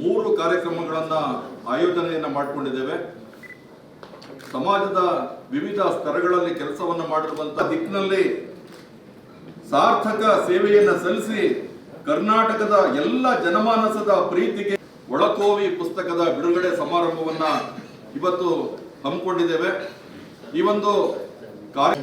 ಮೂರು ಕಾರ್ಯಕ್ರಮಗಳನ್ನ ಆಯೋಜನೆಯನ್ನ ಮಾಡಿಕೊಂಡಿದ್ದೇವೆ. ಸಮಾಜದ ವಿವಿಧ ಸ್ತರಗಳಲ್ಲಿ ಕೆಲಸವನ್ನು ಮಾಡಿರುವಂತ ದಿಕ್ಕಿನಲ್ಲಿ ಸಾರ್ಥಕ ಸೇವೆಯನ್ನ ಸಲ್ಲಿಸಿ ಕರ್ನಾಟಕದ ಎಲ್ಲ ಜನಮಾನಸದ ಪ್ರೀತಿಗೆ ಒಳಕೋವಿ ಪುಸ್ತಕದ ಬಿಡುಗಡೆ ಸಮಾರಂಭವನ್ನ ಇವತ್ತು ಹಮ್ಮಿಕೊಂಡಿದ್ದೇವೆ. ಈ ಒಂದು ಕಾರ್ಯ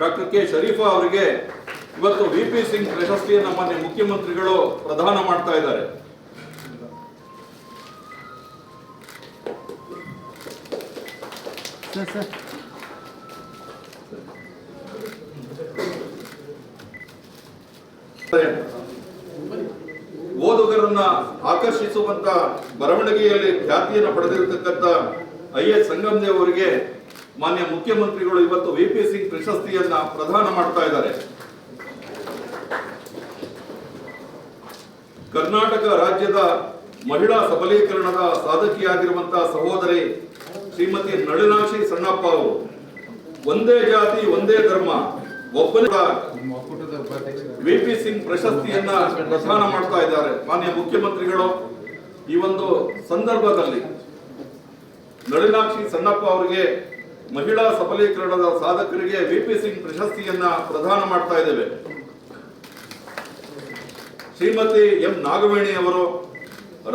ಡಾಕ್ಟರ್ ಕೆ ಶರೀಫಾ ಅವರಿಗೆ ಇವತ್ತು ವಿ ಪಿ ಸಿಂಗ್ ಪ್ರಶಸ್ತಿಯನ್ನು ಮಾನ್ಯ ಮುಖ್ಯಮಂತ್ರಿಗಳು ಪ್ರದಾನ ಮಾಡ್ತಾ ಇದ್ದಾರೆ. ಓದುಗರನ್ನ ಆಕರ್ಷಿಸುವಂತ ಬರವಣಿಗೆಯಲ್ಲಿ ಖ್ಯಾತಿಯನ್ನು ಪಡೆದಿರತಕ್ಕಂಥ ಐ ಎಸ್ ಸಂಗಮದೇವ್ ಅವರಿಗೆ ಮಾನ್ಯ ಮುಖ್ಯಮಂತ್ರಿಗಳು ಇವತ್ತು ವಿ ಪಿ ಸಿಂಗ್ ಪ್ರಶಸ್ತಿಯನ್ನ ಪ್ರದಾನ ಮಾಡ್ತಾ ಇದ್ದಾರೆ. ಕರ್ನಾಟಕ ರಾಜ್ಯದ ಮಹಿಳಾ ಸಬಲೀಕರಣದ ಸಾಧಕಿಯಾಗಿರುವಂತಹ ಸಹೋದರಿ ಶ್ರೀಮತಿ ನಳಿನಾಕ್ಷಿ ಸಣ್ಣಪ್ಪ ಅವರು. ಒಂದೇ ಜಾತಿ, ಒಂದೇ ಧರ್ಮ, ಒಬ್ಬನ ವಿ ಪಿ ಸಿಂಗ್ ಪ್ರಶಸ್ತಿಯನ್ನ ಪ್ರದಾನ ಮಾಡ್ತಾ ಇದ್ದಾರೆ. ಮಾನ್ಯ ಮುಖ್ಯಮಂತ್ರಿಗಳು, ಈ ಒಂದು ಸಂದರ್ಭದಲ್ಲಿ ನಳಿನಾಕ್ಷಿ ಸಣ್ಣಪ್ಪ ಅವರಿಗೆ ಮಹಿಳಾ ಸಬಲೀಕರಣದ ಸಾಧಕರಿಗೆ ವಿ ಪಿ ಸಿಂಗ್ ಪ್ರಶಸ್ತಿಯನ್ನ ಪ್ರದಾನ ಮಾಡ್ತಾ ಇದ್ದೇವೆ. ಶ್ರೀಮತಿ ಎಂ. ನಾಗವೇಣಿ ಅವರು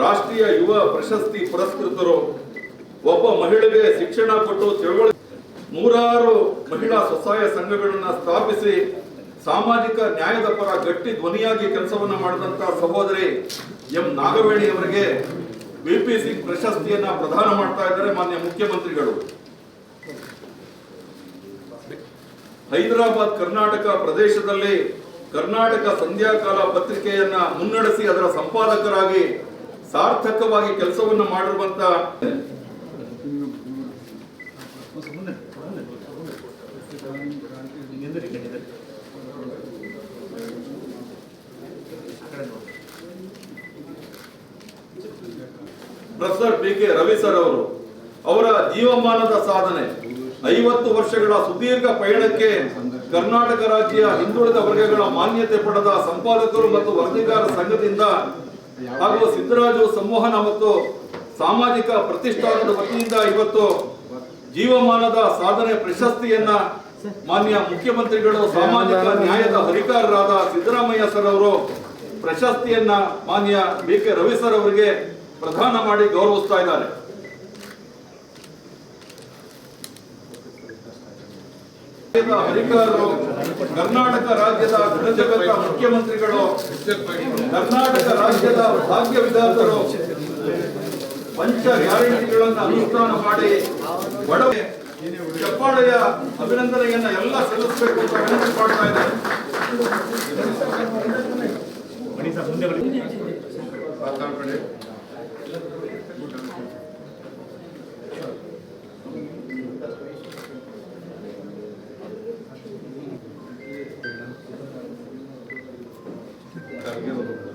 ರಾಷ್ಟ್ರೀಯ ಯುವ ಪ್ರಶಸ್ತಿ ಪುರಸ್ಕೃತರು. ಒಬ್ಬ ಮಹಿಳೆಗೆ ಶಿಕ್ಷಣ ಕೊಟ್ಟು ತಿಳುವಳಿ ನೂರಾರು ಮಹಿಳಾ ಸ್ವಸಹಾಯ ಸಂಘಗಳನ್ನ ಸ್ಥಾಪಿಸಿ ಸಾಮಾಜಿಕ ನ್ಯಾಯದ ಪರ ಗಟ್ಟಿ ಧ್ವನಿಯಾಗಿ ಕೆಲಸವನ್ನ ಮಾಡಿದಂತ ಸಹೋದರಿ ಎಂ. ನಾಗವೇಣಿ ಅವರಿಗೆ ವಿಪಿ ಸಿಂಗ್ ಪ್ರಶಸ್ತಿಯನ್ನ ಪ್ರದಾನ ಮಾಡ್ತಾ ಇದ್ದಾರೆ ಮಾನ್ಯ ಮುಖ್ಯಮಂತ್ರಿಗಳು. ಹೈದರಾಬಾದ್ ಕರ್ನಾಟಕ ಪ್ರದೇಶದಲ್ಲಿ ಕರ್ನಾಟಕ ಸಂಧ್ಯಾಕಾಲ ಪತ್ರಿಕೆಯನ್ನ ಮುನ್ನಡೆಸಿ ಅದರ ಸಂಪಾದಕರಾಗಿ ಸಾರ್ಥಕವಾಗಿ ಕೆಲಸವನ್ನು ಮಾಡಿರುವಂತ professor P K Ravi sir ಅವರು ಅವರ ಜೀವಮಾನದ ಸಾಧನೆ. ಐವತ್ತು ವರ್ಷಗಳ ಸುದೀರ್ಘ ಪಯಣಕ್ಕೆ ಕರ್ನಾಟಕ ರಾಜ್ಯ ಹಿಂದುಳಿದ ವರ್ಗಗಳ ಮಾನ್ಯತೆ ಪಡೆದ ಸಂಪಾದಕರು ಮತ್ತು ವರದಿಗಾರ ಸಂಘದಿಂದ ಹಾಗೂ ಸಿದ್ದರಾಜು ಸಂವಹನ ಮತ್ತು ಸಾಮಾಜಿಕ ಪ್ರತಿಷ್ಠಾನದ ವತಿಯಿಂದ ಇವತ್ತು ಜೀವಮಾನದ ಸಾಧನೆ ಪ್ರಶಸ್ತಿಯನ್ನ ಮಾನ್ಯ ಮುಖ್ಯಮಂತ್ರಿಗಳು ಸಾಮಾಜಿಕ ನ್ಯಾಯದ ಅಧಿಕಾರರಾದ ಸಿದ್ದರಾಮಯ್ಯ ಸರ್ ಅವರು ಪ್ರಶಸ್ತಿಯನ್ನ ಮಾನ್ಯ ಬಿ ಕೆ ರವಿ ಸರ್ ಅವರಿಗೆ ಪ್ರದಾನ ಮಾಡಿ ಗೌರವಿಸ್ತಾ ಇದ್ದಾರೆ. ಹರಿಕಾರರು ಕರ್ನಾಟಕ ರಾಜ್ಯದ ಗಣಜಗತ ಮುಖ್ಯಮಂತ್ರಿಗಳು ಕರ್ನಾಟಕ ರಾಜ್ಯದ ಭಾಗ್ಯ ವಿಧಾತರು ಪಂಚ ಗ್ಯಾರಂಟಿಗಳನ್ನು ಅನುಷ್ಠಾನ ಮಾಡಿ ಬಡವೆ ಚಪ್ಪಾಳೆಯ ಅಭಿನಂದನೆಯನ್ನ ಎಲ್ಲ ಸಲ್ಲಿಸಬೇಕು ಅಂತ ವಿನಂತಿ ಮಾಡ್ತಾ ಇದೆ ಮಾತಾಡ್ಬೇಡಿ ಖರ್ಗೆ ಅವರು.